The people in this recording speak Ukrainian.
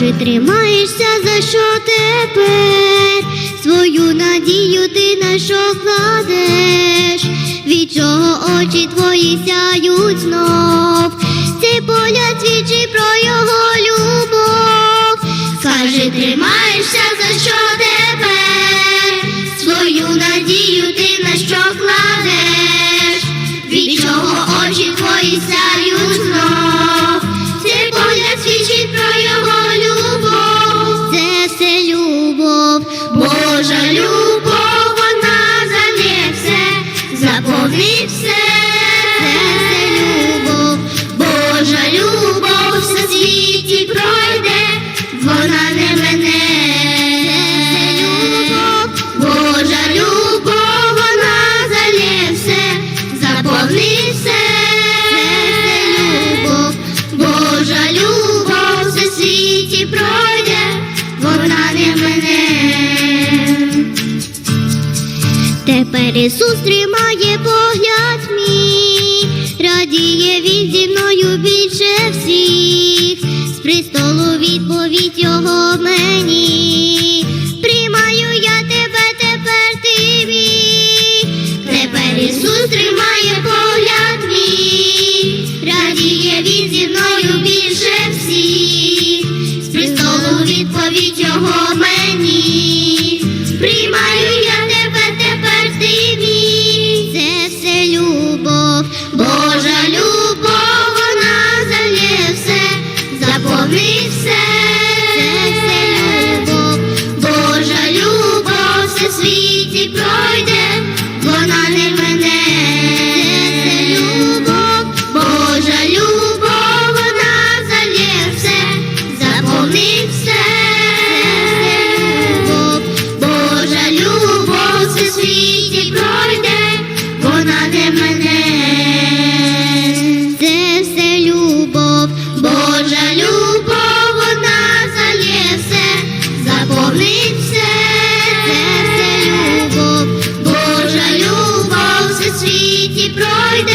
Скажи, тримаєшся за що тепер? Свою надію ти на що кладеш? Від чого очі твої сяють знов? Цей погляд свідчить про його любов. Скажи, тримаєшся за що тепер? Свою надію ти на що Ісус тримає погляд мій, радіє він зі мною більше всіх, з престолу відповідь його мені, приймаю я тебе, тепер ти мій, тепер погляд мій, радіє він зі мною більше всіх, з престолу відповідь його. і пройде, вона не мене, це любов, Божа любов, вона залє все, заповнив. காய்